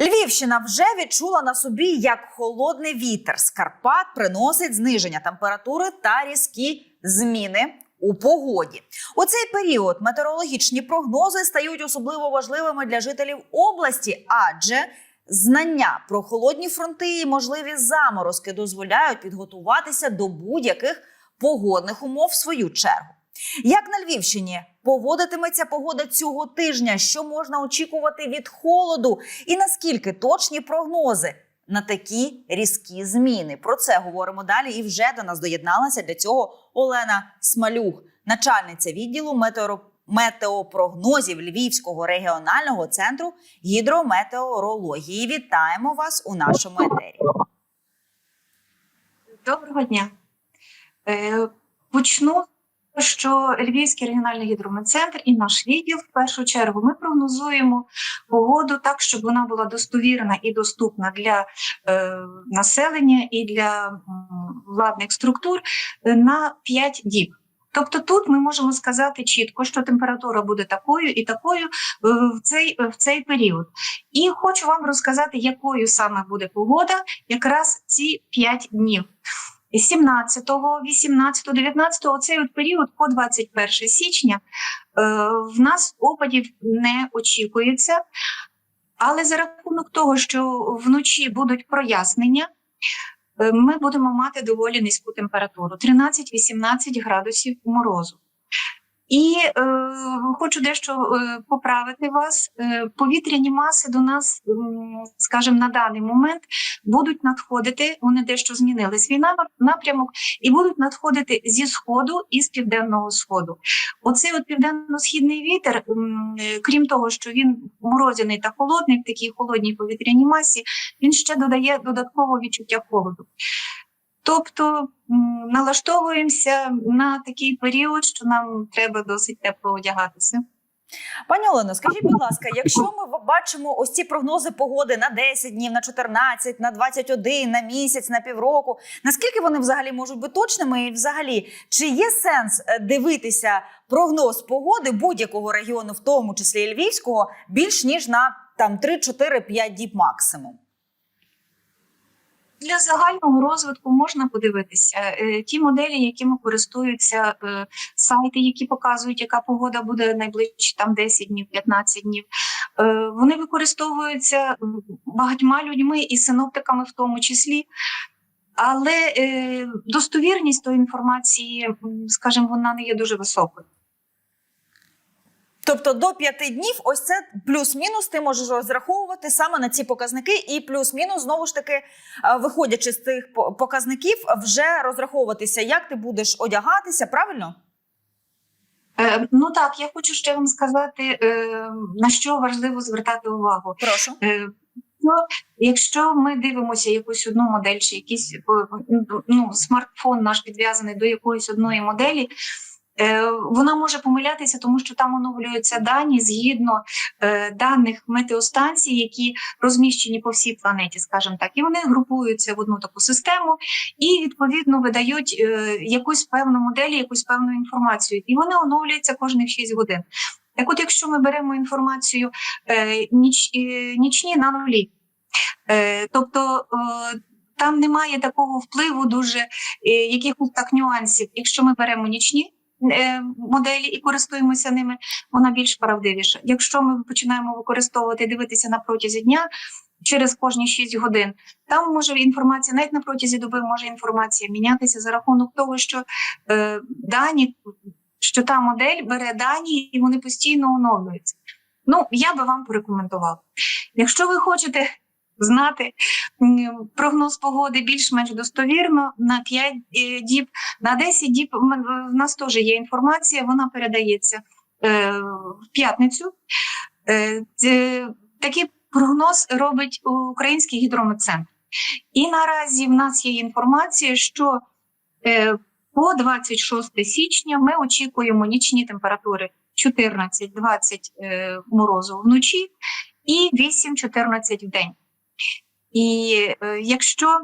Львівщина вже відчула на собі, як холодний вітер з Карпат приносить зниження температури та різкі зміни у погоді. У цей період метеорологічні прогнози стають особливо важливими для жителів області, адже знання про холодні фронти і можливі заморозки дозволяють підготуватися до будь-яких погодних умов в свою чергу. Як на Львівщині поводитиметься погода цього тижня? Що можна очікувати від холоду? І наскільки точні прогнози на такі різкі зміни? Про це говоримо далі. І вже до нас доєдналася для цього Олена Смалюх, начальниця відділу метеоро... метеопрогнозів Львівського регіонального центру гідрометеорології. Вітаємо вас у нашому етері. Доброго дня. Е, Почну, що Львівський регіональний гідрометцентр і наш відділ в першу чергу ми прогнозуємо погоду так, щоб вона була достовірна і доступна для е, населення і для владних структур е, на 5 діб. Тобто тут ми можемо сказати чітко, що температура буде такою і такою е, в цей, в цей період. І хочу вам розказати, якою саме буде погода якраз ці 5 днів. 17, 18, 19 оцей от період по 21 січня е, в нас опадів не очікується. Але за рахунок того, що вночі будуть прояснення, е, ми будемо мати доволі низьку температуру 13-18 градусів морозу. І е, хочу дещо е, поправити вас. Е, повітряні маси до нас, скажімо, на даний момент будуть надходити. Вони дещо змінили свій напрямок і будуть надходити зі сходу і з південного сходу. Оцей от південно-східний вітер, крім того, що він морозяний та холодний в такій холодній повітряній масі, він ще додає додаткового відчуття холоду. Тобто налаштовуємося на такий період, що нам треба досить тепло одягатися. Пані Олено, скажіть, будь ласка, якщо ми бачимо ось ці прогнози погоди на 10 днів, на 14, на 21, на місяць, на півроку, наскільки вони взагалі можуть бути точними? І взагалі, чи є сенс е, дивитися прогноз погоди будь-якого регіону, в тому числі і Львівського, більш ніж на там 3, 4, 5 діб максимум? Для загального розвитку можна подивитися Е, ті моделі, якими користуються е, сайти, які показують, яка погода буде найближчі там 10 днів, 15 днів. Е, Вони використовуються багатьма людьми і синоптиками в тому числі. Але достовірність тої інформації, скажімо, вона не є дуже високою. Тобто до 5 днів, ось це плюс-мінус, ти можеш розраховувати саме на ці показники, і плюс-мінус, знову ж таки, е, виходячи з цих показників, вже розраховуватися, як ти будеш одягатися, правильно? Е, Ну так, я хочу ще вам сказати, е, на що важливо звертати увагу. Прошу. Е, Ну, якщо ми дивимося якусь одну модель, чи якийсь е, ну, смартфон наш підв'язаний до якоїсь одної моделі, вона може помилятися, тому що там оновлюються дані згідно е, даних метеостанцій, які розміщені по всій планеті, скажімо так, і вони групуються в одну таку систему і відповідно видають е, якусь певну модель, якусь певну інформацію, і вони оновлюються кожних 6 годин. Так, от, якщо ми беремо інформацію е, ніч, е, нічні на нулі, Е, Тобто е, там немає такого впливу дуже е, якихось так нюансів. Якщо ми беремо нічні е, моделі і користуємося ними, вона більш правдивіша. Якщо ми починаємо використовувати дивитися на протязі дня через кожні 6 годин, там може інформація, навіть на протязі доби може інформація мінятися за рахунок того, що е, дані, що та модель бере дані і вони постійно оновлюються. Ну, я би вам порекомендувала. Якщо ви хочете знати прогноз погоди більш-менш достовірно на 5 е, діб, на 10 діб в нас теж є інформація, вона передається е, в п'ятницю. Е, такий прогноз робить Український гідрометцентр. І наразі в нас є інформація, що по 26 січня ми очікуємо нічні температури 14-20 е, морозу вночі і 8-14 в день. І е, якщо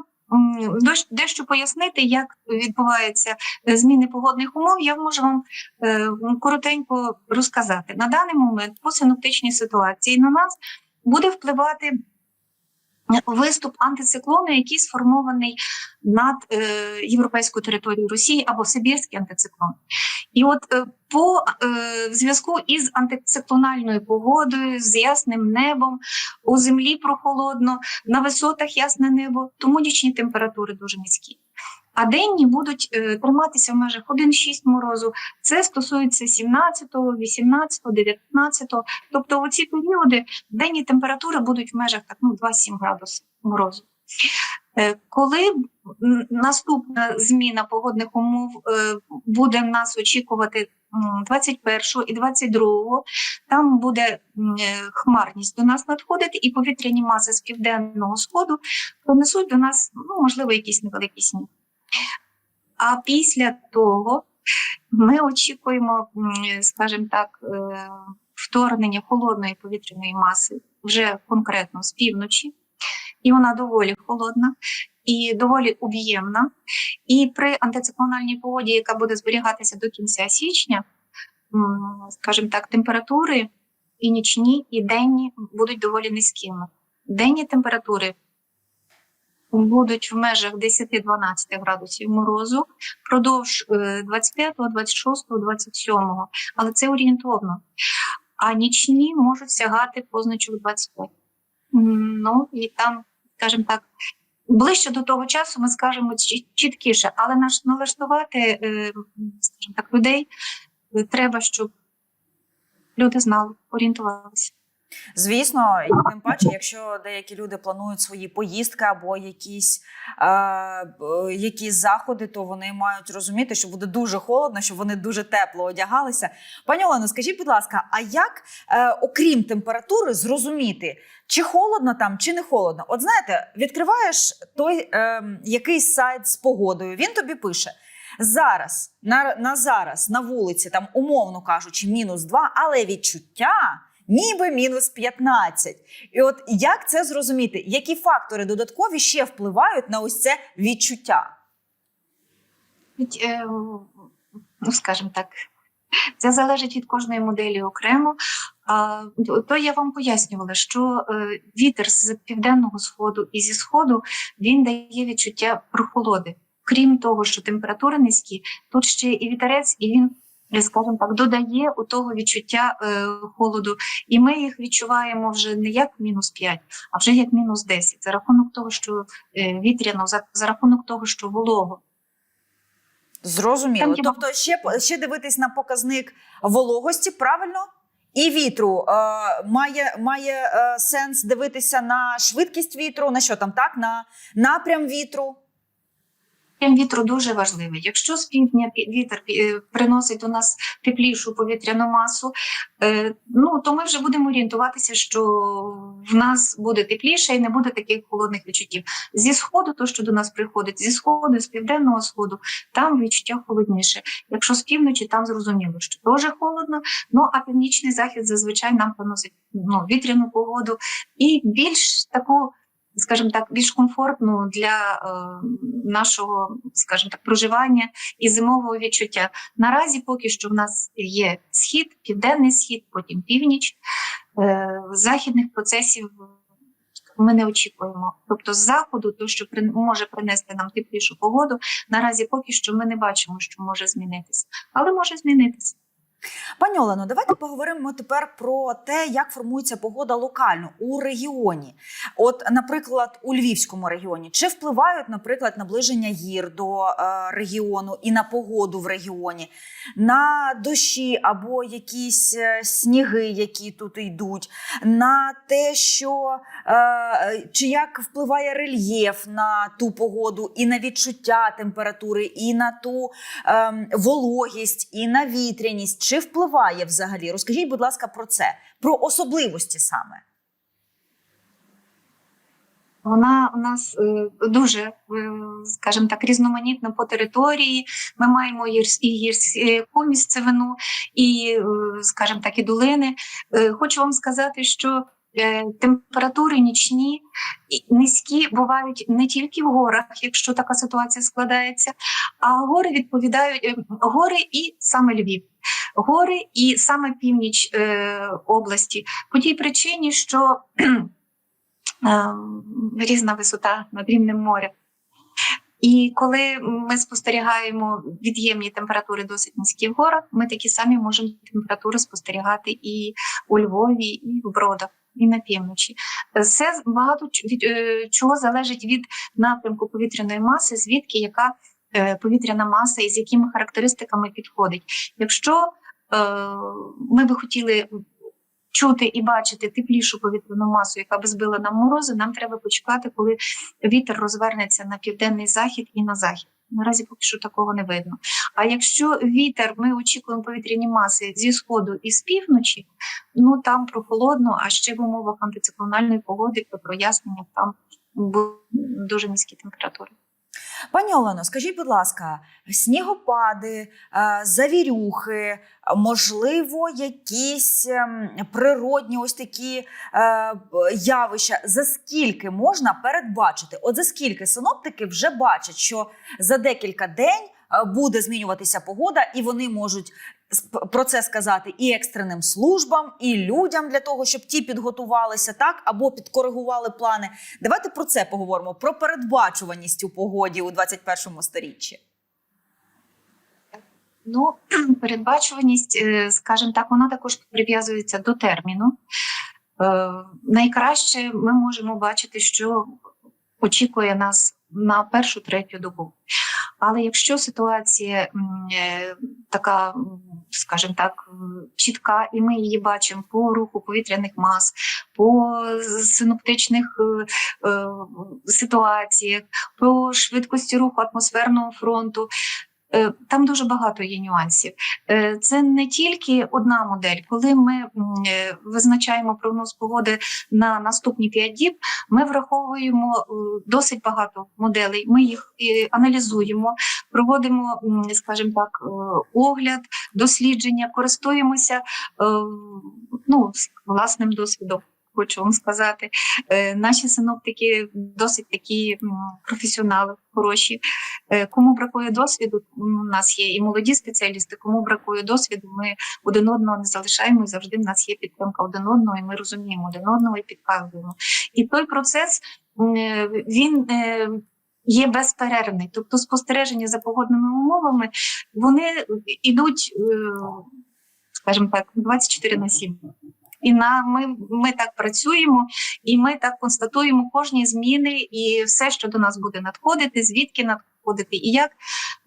дещо пояснити, як відбуваються е, зміни погодних умов, я можу вам е, коротенько розказати. На даний момент по синоптичній ситуації на нас буде впливати виступ антициклону, який сформований над е, європейською територією Росії або Сибірський антициклон. І от е, по е, в зв'язку із антициклональною погодою, з ясним небом, у землі прохолодно, на висотах ясне небо, тому нічні температури дуже низькі. А денні будуть е, триматися в межах 1-6 морозу. Це стосується 17, 18, 19. Тобто у ці періоди денні температури будуть в межах ну, 2-7 градусів морозу. Е, Коли наступна зміна погодних умов е, буде нас очікувати 21 і 22, там буде е, хмарність до нас надходити, і повітряні маси з південного сходу принесуть до нас, ну, можливо, якийсь невеликий сніг. А після того ми очікуємо, скажімо так, е, вторгнення холодної повітряної маси вже конкретно з півночі, і вона доволі холодна і доволі об'ємна. І при антициклональній погоді, яка буде зберігатися до кінця січня, скажімо так, температури і нічні, і денні будуть доволі низькими. Денні температури будуть в межах 10-12 градусів морозу впродовж е, 25, 26, 27, але це орієнтовно. А нічні можуть сягати позначок 25. Ну і там, скажімо так, ближче до того часу ми скажемо чіткіше, але наш налаштувати, е, скажімо так, людей треба, щоб люди знали, орієнтувалися. Звісно, і тим паче, якщо деякі люди планують свої поїздки або якісь, е, якісь заходи, то вони мають розуміти, що буде дуже холодно, що вони дуже тепло одягалися. Пані Олено, скажіть, будь ласка, а як, е, окрім температури, зрозуміти, чи холодно там, чи не холодно? От знаєте, відкриваєш той е, якийсь сайт з погодою, він тобі пише. Зараз на, на зараз на вулиці, там умовно кажучи, мінус 2, але відчуття ніби мінус 15. І от як це зрозуміти? Які фактори додаткові ще впливають на ось це відчуття? Е, ну, скажімо так, це залежить від кожної моделі окремо. То- я вам пояснювала, що е, вітер з південного сходу і зі сходу він дає відчуття прохолоди. Крім того, що температури низькі, тут ще і вітерець, і він, скажімо так, додає у того відчуття е, холоду. І ми їх відчуваємо вже не як мінус 5, а вже як мінус 10. За рахунок того, що е, вітряно, за, за рахунок того, що волого. Зрозуміло. Там Тобто, ще, ще дивитись на показник вологості, правильно? І вітру е, має, має е, сенс дивитися на швидкість вітру, на що там, так? На напрям вітру. Напрям вітру дуже важливий. Якщо з півдня пі- вітер е, приносить у нас теплішу повітряну масу, е, ну то ми вже будемо орієнтуватися, що в нас буде тепліше і не буде таких холодних відчуттів. Зі сходу, то що до нас приходить, зі сходу, з південного сходу, там відчуття холодніше. Якщо з півночі, там зрозуміло, що теж холодно. Ну а північний захід зазвичай нам приносить ну, вітряну погоду і більш таку скажімо так, більш комфортну для е, нашого, скажімо так, проживання і зимового відчуття. Наразі поки що в нас є схід, південний схід, потім північ. Е, західних процесів ми не очікуємо. Тобто, з заходу, то що може принести нам теплішу погоду, наразі поки що ми не бачимо, що може змінитися, але може змінитися. Пані Олено, давайте поговоримо тепер про те, як формується погода локально у регіоні. От, наприклад, у Львівському регіоні, чи впливають, наприклад, наближення гір до е, регіону і на погоду в регіоні, на дощі або якісь е, сніги, які тут йдуть, на те, що е, чи як впливає рельєф на ту погоду, і на відчуття температури, і на ту ем, вологість, і на вітряність. Чи впливає взагалі? Розкажіть, будь ласка, про це, про особливості саме. Вона у нас е, дуже, е, скажімо так, різноманітна по території. Ми маємо і гірську місцевину, і, е, скажімо так, і долини. Хочу вам сказати, що температури нічні низькі бувають не тільки в горах, якщо така ситуація складається, а гори відповідають е, гори і саме Львів. Гори і саме північ е, області по тій причині, що е, різна висота над рівнем моря. І коли ми спостерігаємо від'ємні температури досить низькі в горах, ми такі самі можемо температури спостерігати і у Львові, і в Бродах, і на півночі. Це багато від е, чого залежить від напрямку повітряної маси, звідки яка е, повітряна маса і з якими характеристиками підходить. Якщо ми би хотіли чути і бачити теплішу повітряну масу, яка би збила нам морози, нам треба почекати, коли вітер розвернеться на південний захід і на захід. Наразі поки що такого не видно. А якщо вітер, ми очікуємо повітряні маси зі сходу і з півночі, ну там прохолодно, а ще в умовах антициклональної погоди при проясненнях там дуже низькі температури. Пані Олено, скажіть, будь ласка, снігопади, е, завірюхи, можливо, якісь ем, природні ось такі е, явища. За скільки можна передбачити? От за скільки синоптики вже бачать, що за декілька день е, буде змінюватися погода, і вони можуть про це сказати і екстреним службам, і людям для того, щоб ті підготувалися так або підкоригували плани. Давайте про це поговоримо: про передбачуваність у погоді у 21 сторіччі. Ну, передбачуваність, е, скажімо так, вона також прив'язується до терміну. Е, Найкраще ми можемо бачити, що очікує нас на першу третю добу. Але якщо ситуація е, така, скажімо так, чітка, і ми її бачимо по руху повітряних мас, по синоптичних е, е, ситуаціях, по швидкості руху атмосферного фронту, Там дуже багато є нюансів. Е, Це не тільки одна модель. Коли ми е, визначаємо прогноз погоди на наступні 5 діб, ми враховуємо е, досить багато моделей. Ми їх е, аналізуємо, проводимо, скажімо так, е, огляд, дослідження, користуємося е, ну, власним досвідом. Хочу вам сказати, Е, наші синоптики досить такі професіонали, хороші. Е, Кому бракує досвіду, у нас є і молоді спеціалісти. Кому бракує досвіду, ми один одного не залишаємо. і Завжди в нас є підтримка один одного, і ми розуміємо один одного і підказуємо. І той процес е, він. Є безперервний, тобто спостереження за погодними умовами, вони йдуть, скажімо так, 24 на 7. І на ми, ми так працюємо, і ми так констатуємо кожні зміни і все, що до нас буде надходити, звідки надходити, і як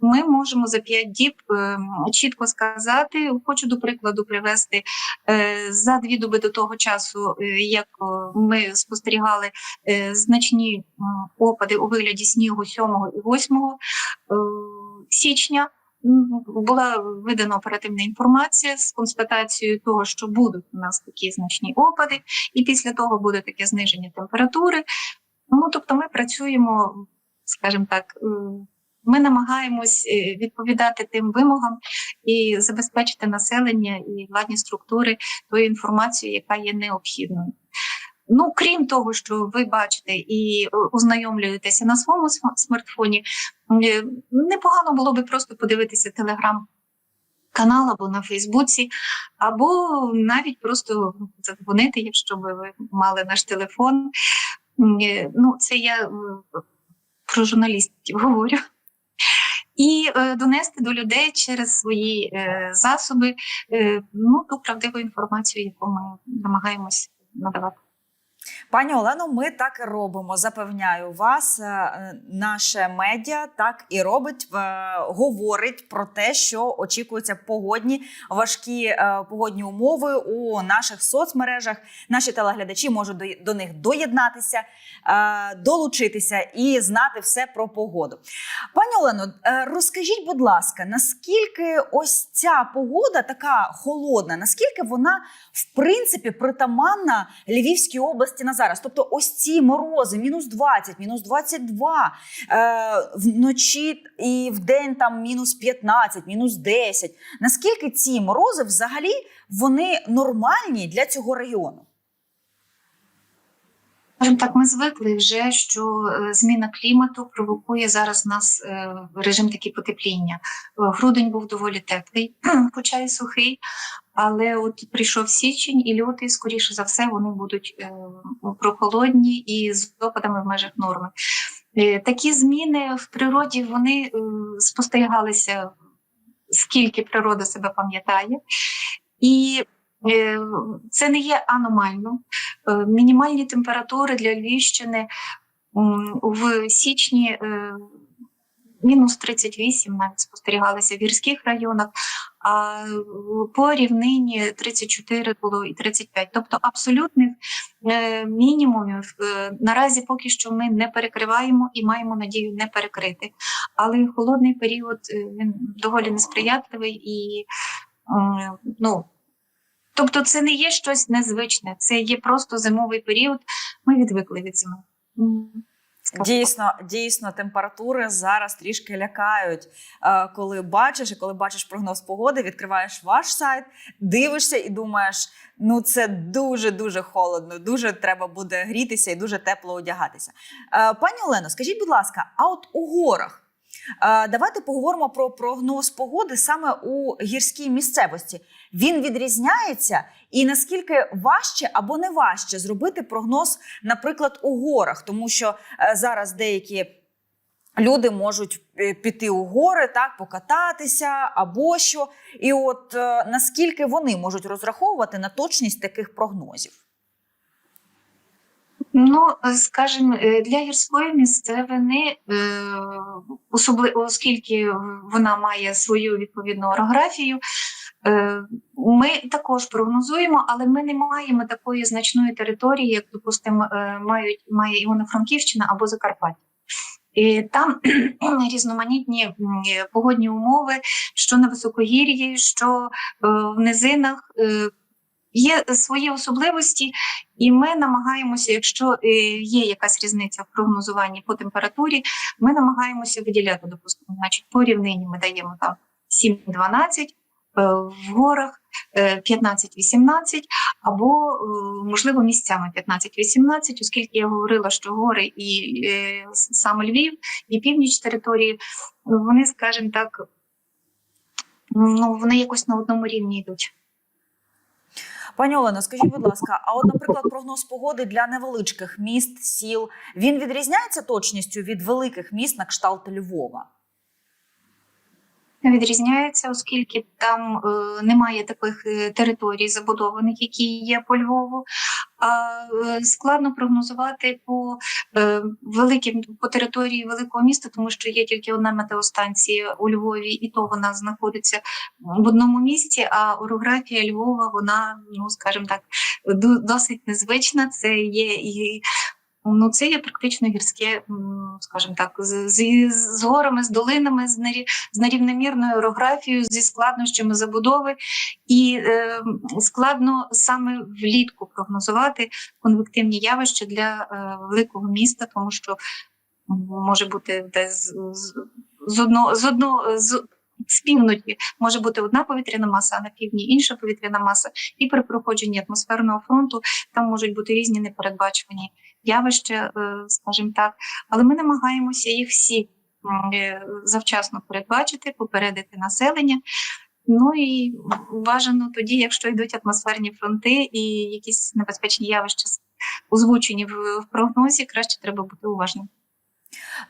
ми можемо за 5 діб е, чітко сказати. Хочу до прикладу привести е, за дві доби до того часу, е, як е, ми спостерігали е, значні м, опади у вигляді снігу 7 і 8 е, січня. Була видана оперативна інформація з констатацією того, що будуть у нас такі значні опади, і після того буде таке зниження температури. Ну тобто, ми працюємо, скажімо так, е, ми намагаємось е, відповідати тим вимогам і забезпечити населення і владні структури тою інформацією, яка є необхідною. Ну, крім того, що ви бачите і е, ознайомлюєтеся на своєму смартфоні, е, непогано було би просто подивитися телеграм. Канал або на Фейсбуці, або навіть просто задзвонити, якщо би ви мали наш телефон. Е, Ну, це я про журналістів говорю. І донести до людей через свої засоби ну, ту правдиву інформацію, яку ми намагаємось надавати. Пані Олено, ми так і робимо. Запевняю вас, Е, наше медіа так і робить, е, говорить про те, що очікуються погодні важкі е, погодні умови у наших соцмережах. Наші телеглядачі можуть до, них доєднатися, долучитися і знати все про погоду. Пані Олено, розкажіть, будь ласка, наскільки ось ця погода така холодна, наскільки вона в принципі притаманна Львівській області на зараз? Тобто, ось ці морози, мінус 20, мінус 22, е, вночі і в день там мінус 15, мінус 10. Наскільки ці морози взагалі вони нормальні для цього району? Скажімо так, ми звикли вже, що е, зміна клімату провокує зараз в нас е, режим такий потепління. Е, Грудень був доволі теплий, хоча й сухий. Але от прийшов січень і лютий, скоріше за все, вони будуть е, прохолодні і з опадами в межах норми. Е, Такі зміни в природі вони е, спостерігалися, скільки природа себе пам'ятає, і це не є аномально. Мінімальні температури для Львівщини в січні мінус 38 навіть спостерігалися в гірських районах, а по рівнині 34 було і 35. Тобто абсолютних е, мінімумів е, наразі поки що ми не перекриваємо і маємо надію не перекрити. Але холодний період е, він доволі несприятливий і ну. Тобто це не є щось незвичне, це є просто зимовий період. Ми відвикли від зими. Дійсно, дійсно, температури зараз трішки лякають. Е, Коли бачиш, і коли бачиш прогноз погоди, відкриваєш ваш сайт, дивишся і думаєш, ну це дуже дуже холодно, дуже треба буде грітися і дуже тепло одягатися. Е, Пані Олено, скажіть, будь ласка, а от у горах? е, Давайте поговоримо про прогноз погоди саме у гірській місцевості. Він відрізняється, і наскільки важче або не важче зробити прогноз, наприклад, у горах, тому що е, зараз деякі люди можуть е, піти у гори, так покататися або що. І от е, наскільки вони можуть розраховувати на точність таких прогнозів? Ну, скажімо, для гірської місцевини, особливо оскільки вона має свою відповідну орографію, ми також прогнозуємо, але ми не маємо такої значної території, як, допустимо, е, мають має Івано-Франківщина або Закарпаття. І там різноманітні е, погодні умови, що на високогір'ї, що е, в низинах. е, Є свої особливості, і ми намагаємося, якщо е, є якась різниця в прогнозуванні по температурі, ми намагаємося виділяти, допустимо, значить, по рівнині ми даємо там 7-12, е, в горах е, 15-18, або, е, можливо, місцями 15-18, оскільки я говорила, що гори і е, с- саме Львів, і північ території, вони, скажімо так, ну, вони якось на одному рівні йдуть. Пані Олено, скажіть, будь ласка, а от, наприклад, прогноз погоди для невеличких міст, сіл він відрізняється точністю від великих міст на кшталт Львова? Відрізняється, оскільки там е, немає таких е, територій забудованих, які є по Львову. Е, складно прогнозувати по великим по території великого міста, тому що є тільки одна метеостанція у Львові, і то вона знаходиться в одному місці. А орографія Львова, вона, ну скажімо так, досить незвична. Це є і Ну, це є практично гірське, скажімо так, з, з, з горами, з долинами, з, нері, з нерівномірною орографією, зі складнощами забудови, і е, складно саме влітку прогнозувати конвективні явища для е, великого міста, тому що може бути десь з, з одного з одного з. З півночі може бути одна повітряна маса, а на півдні інша повітряна маса, і при проходженні атмосферного фронту там можуть бути різні непередбачувані явища, е, скажімо так, але ми намагаємося їх всі е, завчасно передбачити, попередити населення. Ну і бажано тоді, якщо йдуть атмосферні фронти і якісь небезпечні явища озвучені в прогнозі, краще треба бути уважним.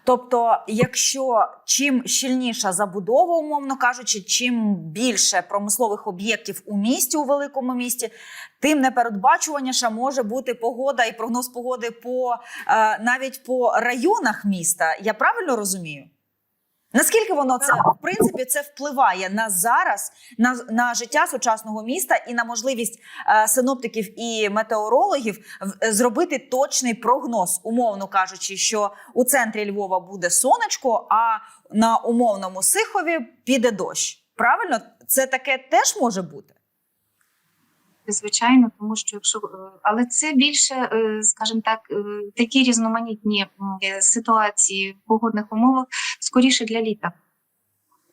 Тобто, якщо чим щільніша забудова, умовно кажучи, чим більше промислових об'єктів у місті, у великому місті, тим непередбачуваніша може бути погода і прогноз погоди по е, навіть по районах міста. Я правильно розумію? Наскільки воно це в принципі це впливає на зараз, на, на життя сучасного міста і на можливість е, синоптиків і метеорологів в- зробити точний прогноз, умовно кажучи, що у центрі Львова буде сонечко, а на умовному Сихові піде дощ. Правильно, це таке теж може бути. Звичайно, тому що якщо е, але це більше, е, скажімо так, е, такі різноманітні ситуації в погодних умовах скоріше для літа.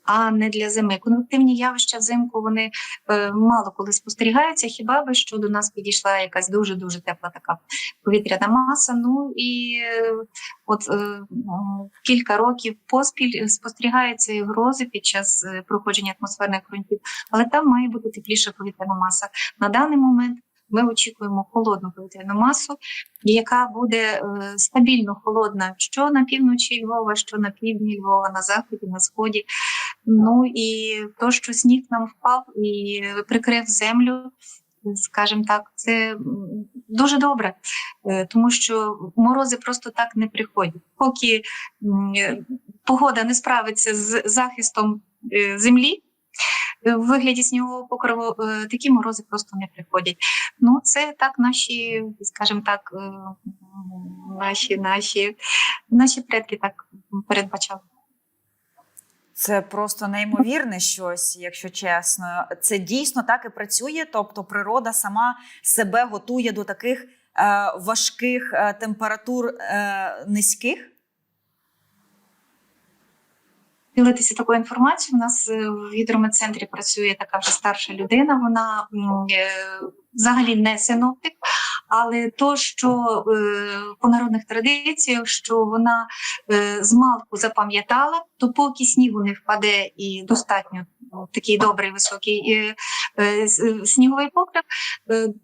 а не для зими. Конвективні явища взимку вони е, мало коли спостерігаються, хіба би що до нас підійшла якась дуже дуже тепла така повітряна маса. Ну і от е, кілька років поспіль спостерігаються і грози під час е, проходження атмосферних фронтів, але там має бути тепліша повітряна маса. На даний момент ми очікуємо холодну повітряну масу, яка буде е, стабільно холодна що на півночі Львова, що на півдні Львова, на заході, на сході. Ну і то, що сніг нам впав і прикрив землю, скажімо так, це дуже добре, е, тому що морози просто так не приходять. Поки погода не справиться з захистом е, землі. е, В вигляді снігового покрову такі морози просто не приходять. Ну, це так наші, скажімо так, наші, наші, наші предки так передбачали. Це просто неймовірне щось, якщо чесно. Це дійсно так і працює. Тобто, природа сама себе готує до таких е, важких е, температур е, низьких. ділитися такою інформацією. У нас е, в гідрометцентрі працює така вже старша людина. Вона взагалі не синоптик, але то, що е, по народних традиціях, що вона е, з малку запам'ятала, то поки снігу не впаде і достатньо ну, такий добрий високий е, сніговий покрив,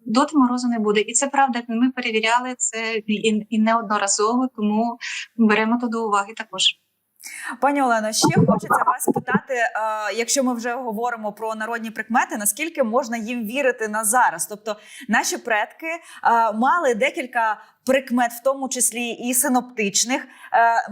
доти морозу не буде. І це правда. Ми перевіряли це і неодноразово, тому беремо то до уваги також. Пані Олено, ще хочеться вас питати, е, якщо ми вже говоримо про народні прикмети, наскільки можна їм вірити на зараз? Тобто, наші предки е, мали декілька прикмет, в тому числі і синоптичних, е,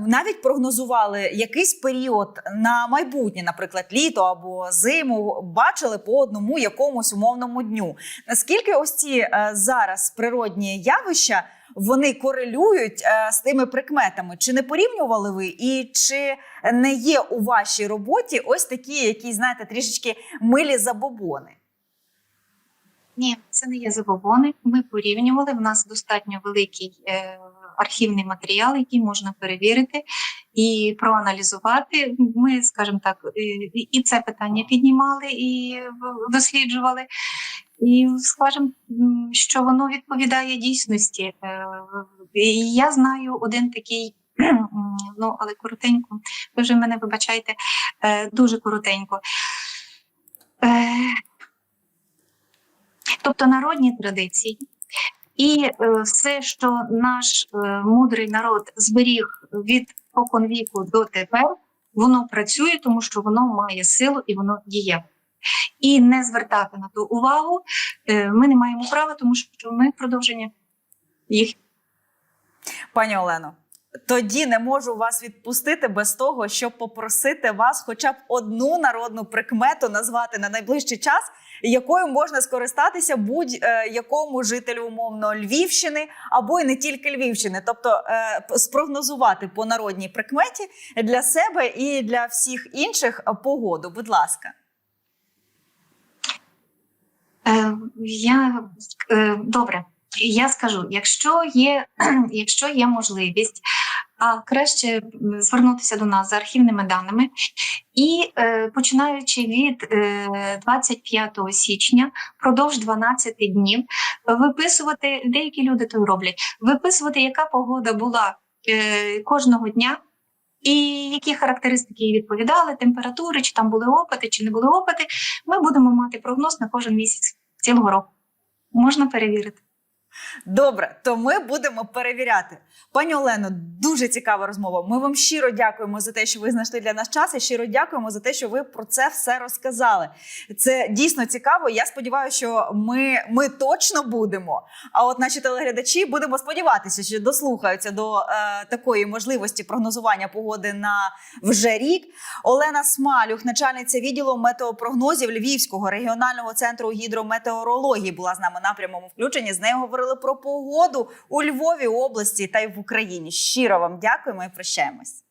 навіть прогнозували якийсь період на майбутнє, наприклад, літо або зиму, бачили по одному якомусь умовному дню. Наскільки ось ці е, зараз природні явища? вони корелюють е, з тими прикметами. Чи не порівнювали ви, і чи не є у вашій роботі ось такі, які знаєте, трішечки милі забобони? Ні, це не є забобони. Ми порівнювали. В нас достатньо великий е, архівний матеріал, який можна перевірити і проаналізувати. Ми, скажімо так, і, і це питання піднімали і досліджували. І скажімо, що воно відповідає дійсності. Е, і я знаю один такий, ну але коротенько. Ви вже мене вибачайте, е, дуже коротенько. Тобто народні традиції і е, все, що наш е, мудрий народ зберіг від покон віку до тепер, воно працює, тому що воно має силу і воно діє. І не звертати на ту увагу е, ми не маємо права, тому що ми продовження їх. Пані Олено, тоді не можу вас відпустити без того, щоб попросити вас хоча б одну народну прикмету назвати на найближчий час, якою можна скористатися будь-якому жителю умовно Львівщини або й не тільки Львівщини, тобто е, спрогнозувати по народній прикметі для себе і для всіх інших е, погоду. Будь ласка. Е, я добре. Я скажу, якщо є, якщо є можливість, а краще звернутися до нас за архівними даними, і е, починаючи від е, 25 січня, продовж 12 днів, виписувати деякі люди то роблять, виписувати, яка погода була е, кожного дня. І які характеристики їй відповідали, температури, чи там були опити, чи не були опити, ми будемо мати прогноз на кожен місяць цілого року. Можна перевірити. Добре, то ми будемо перевіряти. Пані Олено, дуже цікава розмова. Ми вам щиро дякуємо за те, що ви знайшли для нас час, і щиро дякуємо за те, що ви про це все розказали. Це дійсно цікаво. Я сподіваюся, що ми, ми точно будемо. А от наші телеглядачі будемо сподіватися, що дослухаються до е, такої можливості прогнозування погоди на вже рік. Олена Смалюх, начальниця відділу метеопрогнозів Львівського регіонального центру гідрометеорології, була з нами на прямому включенні. З нею говорили про погоду у Львові області та й в Україні. Щиро вам дякуємо і прощаємось.